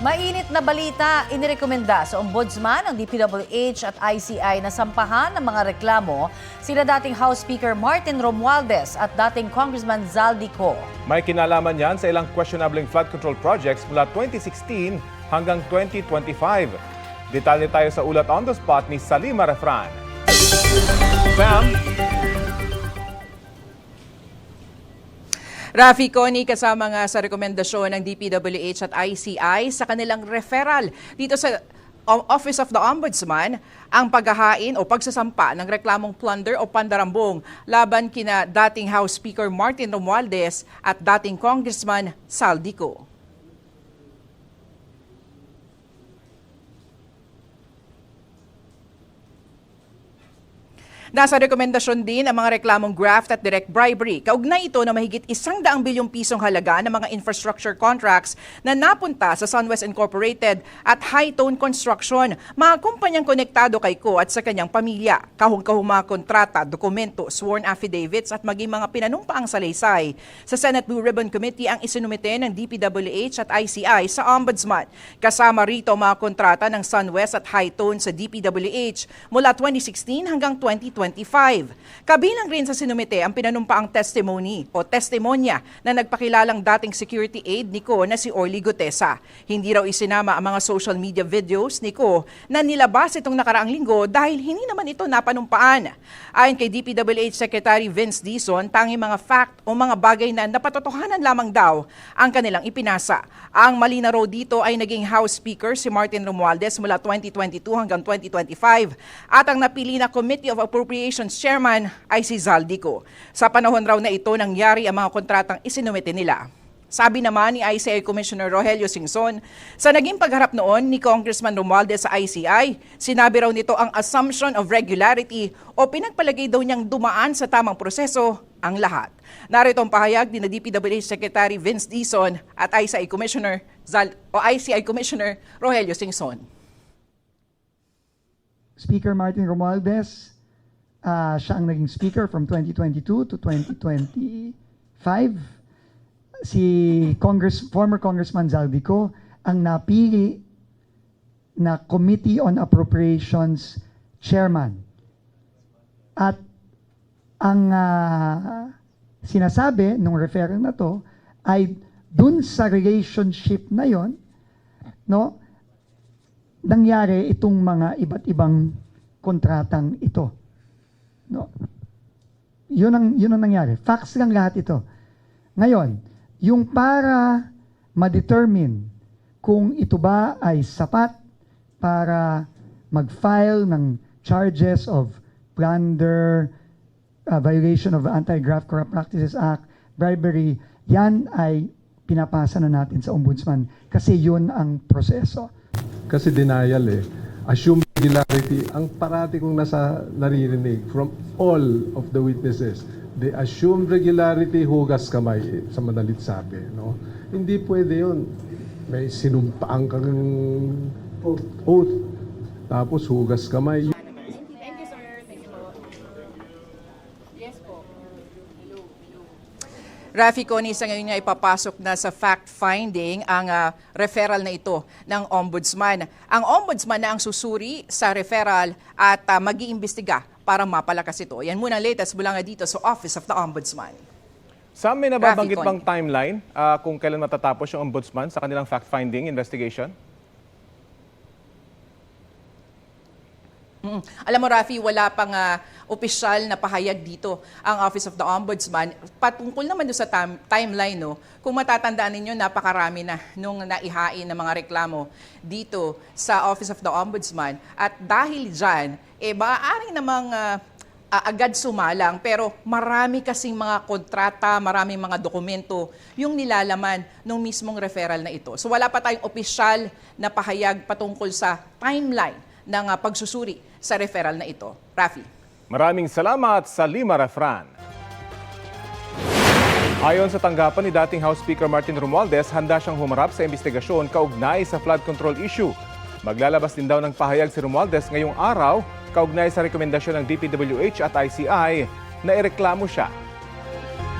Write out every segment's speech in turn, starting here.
Mainit na balita, inirekomenda sa Ombudsman ng DPWH at ICI na sampahan ng mga reklamo sila dating House Speaker Martin Romualdez at dating Congressman Zaldico. May kinalaman yan sa ilang questionable flood control projects mula 2016 hanggang 2025. Detalye tayo sa ulat on the spot ni Salima Refran. Sam, Rafi Coney kasama nga sa rekomendasyon ng DPWH at ICI sa kanilang referral dito sa Office of the Ombudsman ang paghahain o pagsasampa ng reklamong plunder o pandarambong laban kina dating House Speaker Martin Romualdez at dating Congressman Saldico. Nasa rekomendasyon din ang mga reklamong graft at direct bribery. Kaugnay ito na mahigit isang daang bilyong pisong halaga ng mga infrastructure contracts na napunta sa Sunwest Incorporated at High Tone Construction, mga kumpanyang konektado kay Ko at sa kanyang pamilya. Kahong-kahong mga kontrata, dokumento, sworn affidavits at maging mga pinanumpaang salaysay. Sa Senate Blue Ribbon Committee ang isinumite ng DPWH at ICI sa Ombudsman. Kasama rito mga kontrata ng Sunwest at High Tone sa DPWH mula 2016 hanggang 2025. Kabilang rin sa sinumite ang pinanumpaang testimony o testimonya na nagpakilalang dating security aide ni Ko na si Orly Gutesa. Hindi raw isinama ang mga social media videos ni Ko na nilabas itong nakaraang linggo dahil hindi naman ito napanumpaan. Ayon kay DPWH Secretary Vince Dizon, tanging mga fact o mga bagay na napatotohanan lamang daw ang kanilang ipinasa. Ang mali na raw dito ay naging House Speaker si Martin Romualdez mula 2022 hanggang 2025 at ang napili na Committee of Appropriations Chairman ay si Zaldico. Sa panahon raw na ito nangyari ang mga kontratang isinumite nila. Sabi naman ni ICI Commissioner Rogelio Singson, sa naging pagharap noon ni Congressman Romualdez sa ICI, sinabi raw nito ang assumption of regularity o pinagpalagay daw niyang dumaan sa tamang proseso ang lahat. Narito ang pahayag ni DPWH Secretary Vince Dizon at ICI Commissioner Zal o ICI Commissioner Rogelio Singson. Speaker Martin Romualdez, ah, siya ang naging speaker from 2022 to 2025. Si Congress, former Congressman Zaldico ang napili na Committee on Appropriations Chairman. At ang ah, sinasabi nung referral na to ay dun sa relationship na yon, no, nangyari itong mga iba't ibang kontratang ito. No? Yun ang, yun ang nangyari. Facts lang lahat ito. Ngayon, yung para ma-determine kung ito ba ay sapat para mag-file ng charges of plunder, uh, violation of Anti-Graft Corrupt Practices Act, bribery, yan ay pinapasa na natin sa ombudsman kasi yun ang proseso. Kasi denial eh. Assume regularity. Ang parati kong nasa naririnig from all of the witnesses, they assume regularity, hugas kamay, eh, sa madalit sabi. No? Hindi pwede yun. May sinumpaan kang oath, tapos hugas kamay. Rafi Coney, sa ngayon nga ipapasok na sa fact-finding ang ah, referral na ito ng Ombudsman. Ang Ombudsman na ang susuri sa referral at uh, mag-iimbestiga para mapalakas ito. Yan muna latest mula nga dito sa Office of the Ombudsman. Sam, may nababanggit bang timeline ah, kung kailan matatapos yung ombudsman sa kanilang fact-finding investigation? Mm. Alam mo, Rafi, wala pang ah, opisyal na pahayag dito ang Office of the Ombudsman. Patungkol naman doon sa tam- timeline, no, kung matatandaan ninyo, napakarami na nung naihain ng mga reklamo dito sa Office of the Ombudsman. At dahil dyan, eh, maaari namang ah, ah, agad sumalang pero marami kasing mga kontrata, maraming mga dokumento yung nilalaman ng mismong referral na ito. So wala pa tayong opisyal na pahayag patungkol sa timeline ng ah, pagsusuri sa referral na ito. Rafi. Maraming salamat sa Lima Refran. Ayon sa tanggapan ni dating House Speaker Martin Romualdez, handa siyang humarap sa investigasyon kaugnay sa flood control issue. Maglalabas din daw ng pahayag si Romualdez ngayong araw kaugnay sa rekomendasyon ng DPWH at ICI na ireklamo siya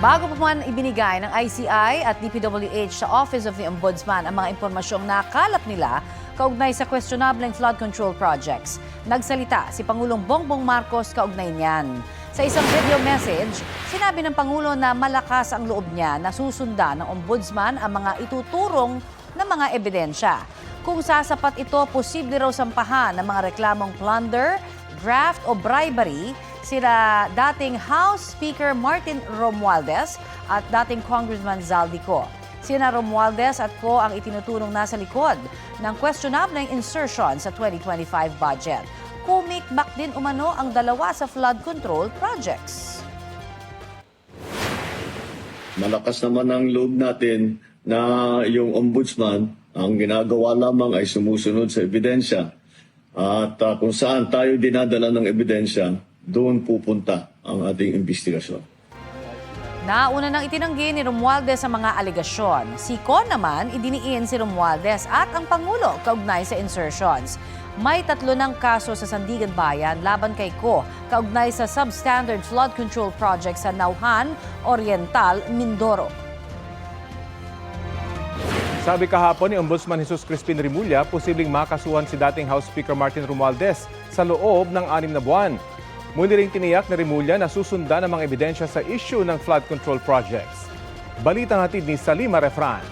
Bago pa man ibinigay ng ICI at DPWH sa Office of the Ombudsman ang mga impormasyong nakalap nila kaugnay sa questionableng flood control projects. Nagsalita si Pangulong Bongbong Marcos kaugnay niyan. Sa isang video message, sinabi ng Pangulo na malakas ang loob niya na susundan ng Ombudsman ang mga ituturong na mga ebidensya. Kung sasapat ito, posible raw sampahan ng mga reklamong plunder, graft o bribery sila dating House Speaker Martin Romualdez at dating Congressman Zaldico. Sina Romualdez at Co ang itinuturong nasa likod ng questionable insertion sa 2025 budget. Kumikbak din umano ang dalawa sa flood control projects. Malakas naman ang loob natin na yung ombudsman, ang ginagawa lamang ay sumusunod sa ebidensya. At ah, kung saan tayo dinadala ng ebidensya, doon pupunta ang ating investigasyon. Nauna nang itinanggi ni Romualdez ang mga alegasyon. Si Con naman, idiniin si Romualdez at ang Pangulo kaugnay sa insertions. May tatlo ng kaso sa Sandigan Bayan laban kay Ko kaugnay sa substandard flood control project sa Nauhan, Oriental, Mindoro. Sabi kahapon ni Ombudsman Jesus Crispin Rimulya, posibleng makasuhan si dating House Speaker Martin Romualdez sa loob ng anim na buwan. Muli ring tiniyak ni Rimulya na susundan ang mga ebidensya sa issue ng flood control projects. Balitang hatid ni Salima Refran.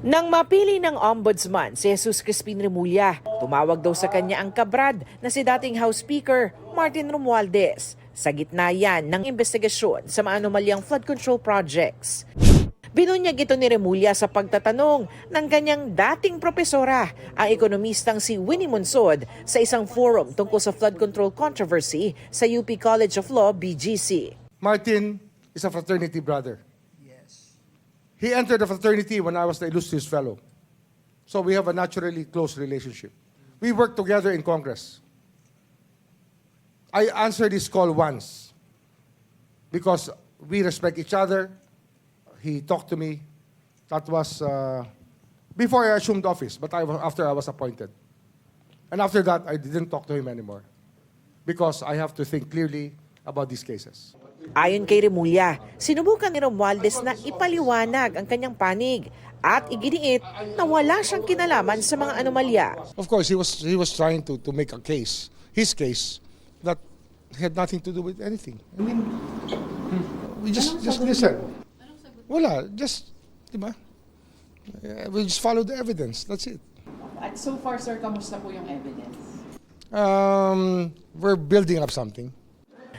Nang mapili ng ombudsman si Jesus Crispin Remulla, tumawag daw sa kanya ang kabrad na si dating House Speaker Martin Romualdez. Sa gitna yan ng investigasyon sa mga anomalyang flood control projects. Binunyag ito ni Remulla sa pagtatanong ng kanyang dating propesora, ang ekonomistang si Winnie Monsod sa isang forum tungkol sa flood control controversy sa UP College of Law, BGC. Martin is a fraternity brother. Yes. He entered the fraternity when I was the illustrious fellow. So we have a naturally close relationship. We worked together in Congress. I answered his call once because we respect each other. He talked to me. That was uh, before I assumed office, but I, after I was appointed. And after that, I didn't talk to him anymore because I have to think clearly about these cases. Ayon kay Remulla, sinubukan ni Romualdez na ipaliwanag ang kanyang panig at iginiit na wala siyang kinalaman sa mga anomalya. Of course, he was he was trying to, to make a case, his case, that had nothing to do with anything. I mean, we just just listen. Wala, just, di ba? Uh, we just follow the evidence. That's it. At so far, sir, kamusta po yung evidence? Um, we're building up something.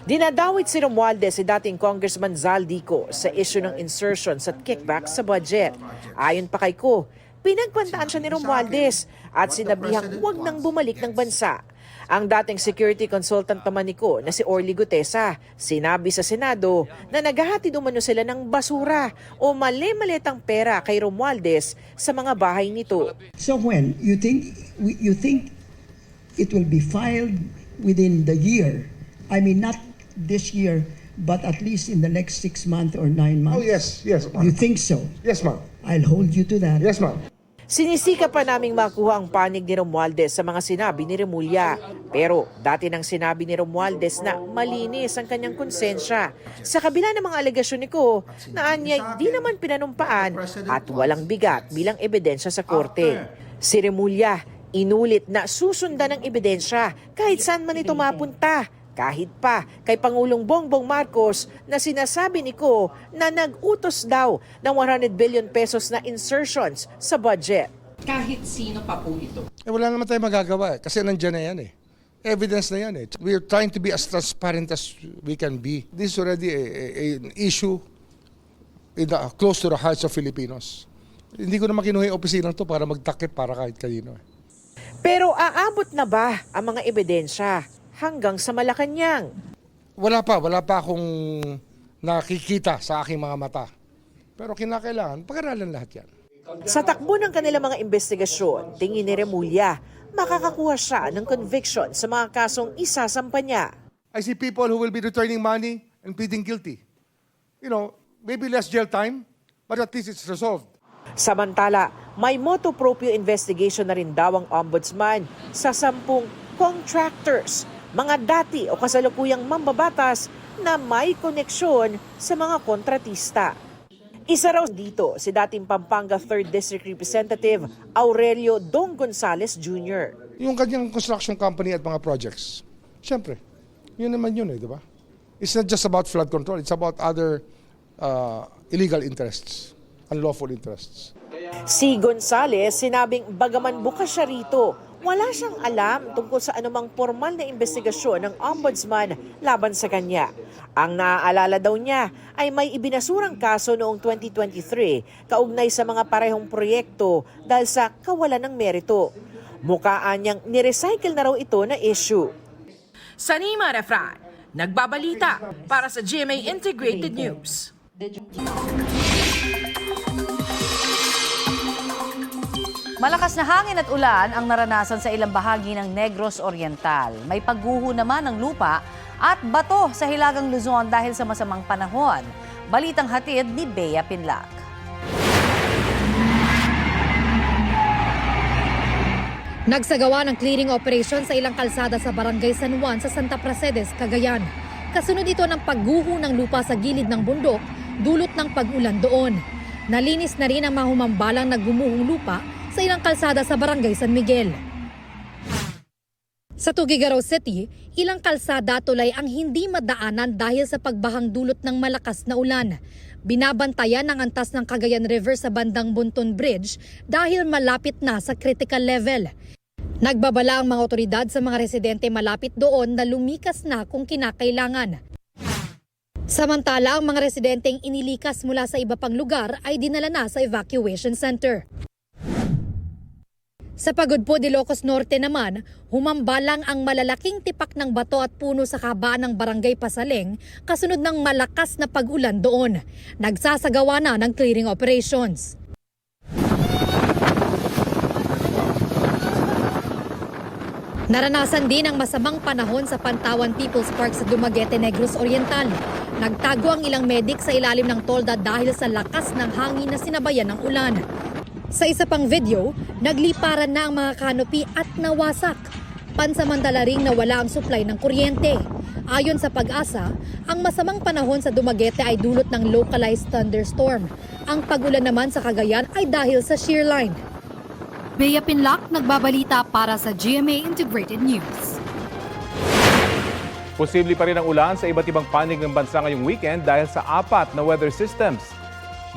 Dinadawit si Romualdez si dating Congressman Zaldico sa issue ng insertions at kickbacks sa budget. Ayon pa kay Ko, pinagpantaan siya ni Romualdez at sinabihang huwag nang bumalik ng bansa. Ang dating security consultant naman ni Ko na si Orly Gutesa, sinabi sa Senado na naghahatid umano sila ng basura o mali-malitang pera kay Romualdez sa mga bahay nito. So when you think you think it will be filed within the year, I mean not this year, but at least in the next six months or nine months. Oh yes, yes, You think so? Yes, ma'am. I'll hold you to that. Yes, ma'am. Sinisika pa naming makuha ang panig ni Romualdez sa mga sinabi ni Remulla. Pero dati nang sinabi ni Romualdez na malinis ang kanyang konsensya. Sa kabila ng mga alegasyon ni Ko na anyay di naman pinanumpaan at walang bigat bilang ebidensya sa korte. Si Remulla inulit na susundan ng ebidensya kahit saan man ito mapunta. Kahit pa kay Pangulong Bongbong Marcos na sinasabi ni Ko na nag-utos daw ng 100 billion pesos na insertions sa budget. Kahit sino pa po ito. Eh, wala naman tayo magagawa eh, kasi nandyan na yan eh. Evidence na yan eh. We are trying to be as transparent as we can be. This is already a, a- an issue in the, close to the hearts of Filipinos. Hindi ko naman kinuha yung opisinang to para magtakip para kahit kanino eh. Pero aabot na ba ang mga ebidensya hanggang sa Malacanang? Wala pa, wala pa akong nakikita sa aking mga mata. Pero kinakailangan, pag-aralan lahat yan. Sa takbo ng kanilang mga investigasyon, tingin ni Remulla, makakakuha siya ng conviction sa mga kasong isasampa niya. I see people who will be returning money and pleading guilty. You know, maybe less jail time, but at least it's resolved. Samantala, may motu proprio investigation na rin daw ang ombudsman sa sampung contractors, mga dati o kasalukuyang mambabatas na may koneksyon sa mga kontratista. Isa raw dito si dating Pampanga 3rd District Representative Aurelio Dong Gonzales Jr. Yung kanyang construction company at mga projects. Siyempre, yun naman yun eh, di ba? It's not just about flood control, it's about other uh, illegal interests, unlawful interests. Si Gonzales sinabing bagaman bukas siya rito, wala siyang alam tungkol sa anumang formal na investigasyon ng ombudsman laban sa kanya. Ang naaalala daw niya ay may ibinasurang kaso noong 2023 kaugnay sa mga parehong proyekto dahil sa kawalan ng merito. Mukaan niyang nirecycle na raw ito na issue. Sanima Refran, nagbabalita para sa GMA Integrated News. Malakas na hangin at ulan ang naranasan sa ilang bahagi ng Negros Oriental. May pagguho naman ng lupa at bato sa Hilagang Luzon dahil sa masamang panahon. Balitang hatid ni Bea Pinlac. Nagsagawa ng clearing operation sa ilang kalsada sa Barangay San Juan sa Santa Pracedes, Cagayan. Kasunod ito ng pagguho ng lupa sa gilid ng bundok, dulot ng pag-ulan doon. Nalinis na rin ang mga humambalang naggumuhong lupa sa ilang kalsada sa Barangay San Miguel. Sa Tugigaraw City, ilang kalsada tulay ang hindi madaanan dahil sa pagbahang dulot ng malakas na ulan. Binabantayan ang antas ng Cagayan River sa bandang Bunton Bridge dahil malapit na sa critical level. Nagbabala ang mga otoridad sa mga residente malapit doon na lumikas na kung kinakailangan. Samantala, ang mga residenteng inilikas mula sa iba pang lugar ay dinala na sa evacuation center. Sa Pagudpo de Ilocos Norte naman, humambalang ang malalaking tipak ng bato at puno sa kabaan ng barangay Pasaleng kasunod ng malakas na pag-ulan doon. Nagsasagawa na ng clearing operations. Naranasan din ang masamang panahon sa Pantawan People's Park sa Dumaguete, Negros Oriental. Nagtago ang ilang medik sa ilalim ng tolda dahil sa lakas ng hangin na sinabayan ng ulan. Sa isa pang video, nagliparan na ang mga kanopi at nawasak. Pansamantala ring nawala ang supply ng kuryente. Ayon sa pag-asa, ang masamang panahon sa Dumaguete ay dulot ng localized thunderstorm. Ang pagulan naman sa Cagayan ay dahil sa shear line. Bea Pinlock, nagbabalita para sa GMA Integrated News. Posible pa rin ang ulan sa iba't ibang panig ng bansa ngayong weekend dahil sa apat na weather systems.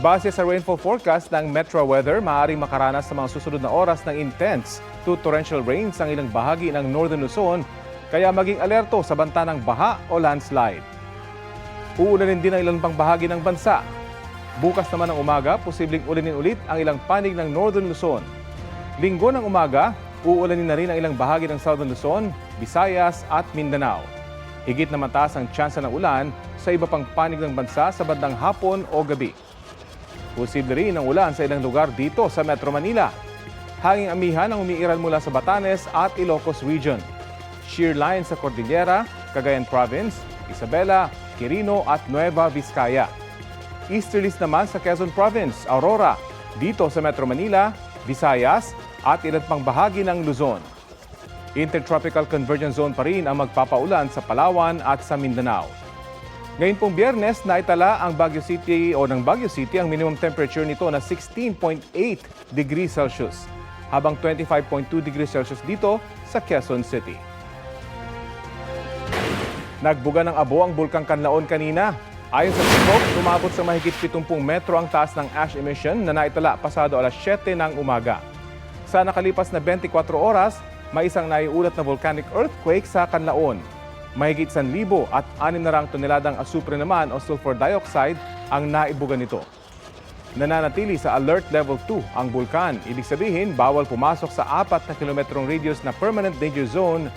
Base sa rainfall forecast ng Metro Weather, maaaring makaranas sa mga susunod na oras ng intense to torrential rains ang ilang bahagi ng Northern Luzon, kaya maging alerto sa banta ng baha o landslide. Uulanin din ang ilang pang bahagi ng bansa. Bukas naman ng umaga, posibleng ulanin ulit ang ilang panig ng Northern Luzon. Linggo ng umaga, uulanin na rin ang ilang bahagi ng Southern Luzon, Visayas at Mindanao. Higit na mataas ang tsansa ng ulan sa iba pang panig ng bansa sa bandang hapon o gabi. Posible rin ang ulan sa ilang lugar dito sa Metro Manila. Hanging amihan ang umiiral mula sa Batanes at Ilocos Region. Shear line sa Cordillera, Cagayan Province, Isabela, Quirino at Nueva Vizcaya. Easterlies naman sa Quezon Province, Aurora, dito sa Metro Manila, Visayas at ilan pang bahagi ng Luzon. Intertropical Convergence Zone pa rin ang magpapaulan sa Palawan at sa Mindanao. Ngayon pong biyernes, naitala ang Baguio City o ng Baguio City ang minimum temperature nito na 16.8 degrees Celsius, habang 25.2 degrees Celsius dito sa Quezon City. Nagbuga ng abo ang Bulkang Kanlaon kanina. Ayon sa tibok, umabot sa mahigit 70 metro ang taas ng ash emission na naitala pasado alas 7 ng umaga. Sa nakalipas na 24 oras, may isang naiulat na volcanic earthquake sa Kanlaon. Mahigit 1,000 at 6 na rang toneladang asupre naman o sulfur dioxide ang naibuga nito. Nananatili sa alert level 2 ang bulkan. Ibig sabihin, bawal pumasok sa 4 na kilometrong radius na permanent danger zone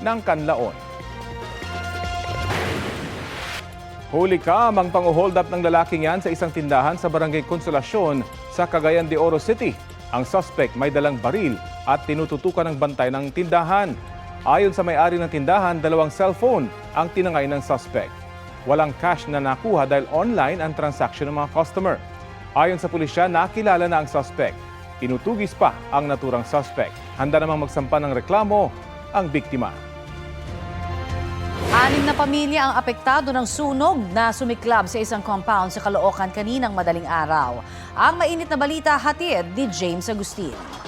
ng Kanlaon. Huli ka ang pang-hold up ng lalaking yan sa isang tindahan sa Barangay Consolacion sa Cagayan de Oro City. Ang suspect may dalang baril at tinututukan ng bantay ng tindahan. Ayon sa may-ari ng tindahan, dalawang cellphone ang tinangay ng suspect. Walang cash na nakuha dahil online ang transaction ng mga customer. Ayon sa pulisya, nakilala na ang suspect. Tinutugis pa ang naturang suspect. Handa namang magsampa ng reklamo ang biktima. Anim na pamilya ang apektado ng sunog na sumiklab sa isang compound sa Caloocan kaninang madaling araw. Ang mainit na balita hatid ni James Agustin.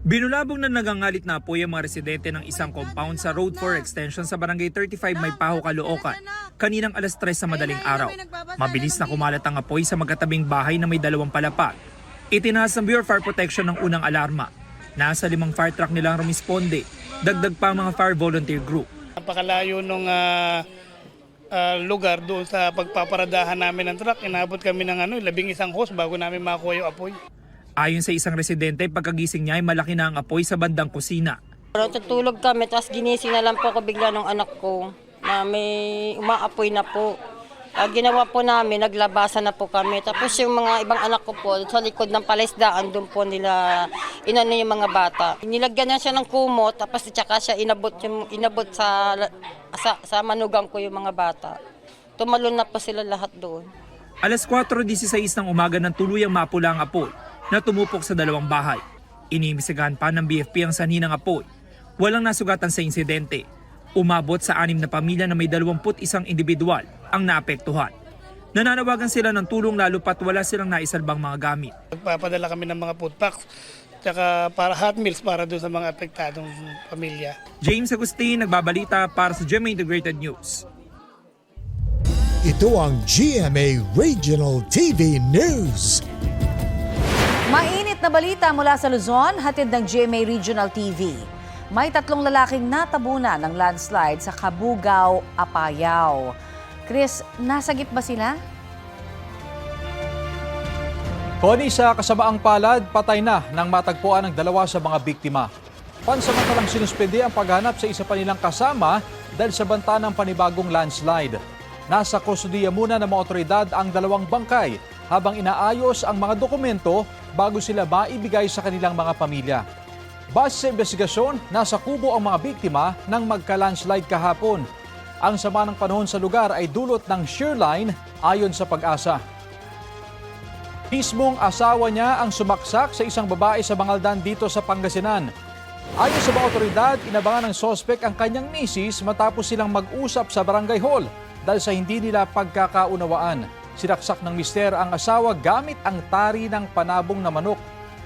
Binulabog na nagangalit na apoy ang mga residente ng isang compound sa Road 4 Extension sa Barangay 35 Maypaho, Caloocan, kaninang alas 3 sa madaling araw. Mabilis na kumalat ang apoy sa magkatabing bahay na may dalawang palapag. Itinaas ng Bureau of Fire Protection ng unang alarma. Nasa limang fire truck nilang rumisponde, dagdag pa ang mga fire volunteer group. Napakalayo nung ah, ah, lugar doon sa pagpaparadahan namin ng truck. Inabot kami ng ano, labing isang hose bago namin makuha yung apoy. Ayon sa isang residente, pagkagising niya ay malaki na ang apoy sa bandang kusina. Tutulog kami, tapos ginising na lang po ako bigla ng anak ko na may umaapoy na po. Ah, ginawa po namin, naglabasan na po kami. Tapos yung mga ibang anak ko po, sa likod ng palaisdaan, doon po nila inano yung mga bata. Nilagyan na siya ng kumot, tapos tsaka siya inabot, yung, inabot sa, sa, sa manugang ko yung mga bata. Tumalon na po sila lahat doon. Alas 4.16 ng umaga nang tuluyang mapula ang apoy na tumupok sa dalawang bahay. Inimbisigahan pa ng BFP ang sanhi ng apoy. Walang nasugatan sa insidente. Umabot sa anim na pamilya na may 21 individual ang naapektuhan. Nananawagan sila ng tulong lalo pat wala silang naisalbang mga gamit. Nagpapadala kami ng mga food packs tsaka para hot meals para doon sa mga apektadong pamilya. James Agustin, nagbabalita para sa GMA Integrated News. Ito ang GMA Regional TV News. Mainit na balita mula sa Luzon, hatid ng GMA Regional TV. May tatlong lalaking natabunan ng landslide sa Kabugao, Apayao. Chris, nasagip ba sila? Connie, sa kasamaang palad, patay na nang matagpuan ng dalawa sa mga biktima. Pansamantalang sinuspende ang paghanap sa isa pa nilang kasama dahil sa banta ng panibagong landslide. Nasa kustudiya muna ng mga otoridad ang dalawang bangkay habang inaayos ang mga dokumento bago sila maibigay sa kanilang mga pamilya. Base sa investigasyon, nasa kubo ang mga biktima nang magka-landslide kahapon. Ang sama ng panahon sa lugar ay dulot ng shear line ayon sa pag-asa. Mismong asawa niya ang sumaksak sa isang babae sa Bangaldan dito sa Pangasinan. Ayon sa mga otoridad, inabangan ng sospek ang kanyang misis matapos silang mag-usap sa barangay hall dahil sa hindi nila pagkakaunawaan. Sinaksak ng mister ang asawa gamit ang tari ng panabong na manok.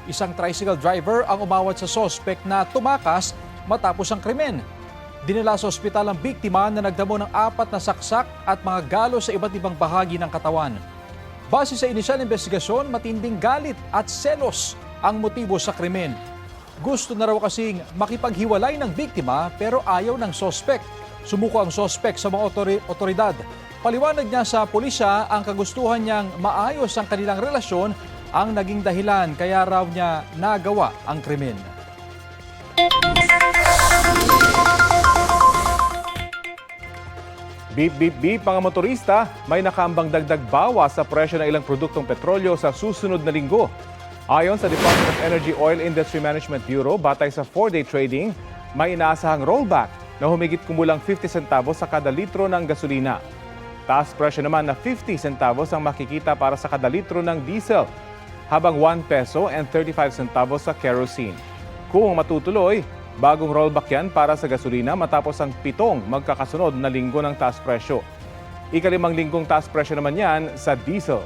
Isang tricycle driver ang umawat sa sospek na tumakas matapos ang krimen. Dinala sa ospital ang biktima na nagdamo ng apat na saksak at mga galo sa iba't ibang bahagi ng katawan. Base sa inisyal investigasyon, matinding galit at selos ang motibo sa krimen. Gusto na raw kasing makipaghiwalay ng biktima pero ayaw ng sospek. Sumuko ang sospek sa mga otori- otoridad. Paliwanag niya sa pulisya ang kagustuhan niyang maayos ang kanilang relasyon ang naging dahilan kaya raw niya nagawa ang krimen. Beep beep beep mga motorista, may nakaambang dagdag bawas sa presyo ng ilang produktong petrolyo sa susunod na linggo. Ayon sa Department of Energy Oil Industry Management Bureau, batay sa 4-day trading, may inaasahang rollback na humigit kumulang 50 centavos sa kada litro ng gasolina. Taas presyo naman na 50 centavos ang makikita para sa kada litro ng diesel, habang 1 peso and 35 centavos sa kerosene. Kung matutuloy, bagong rollback yan para sa gasolina matapos ang pitong magkakasunod na linggo ng taas presyo. Ikalimang linggong taas presyo naman yan sa diesel.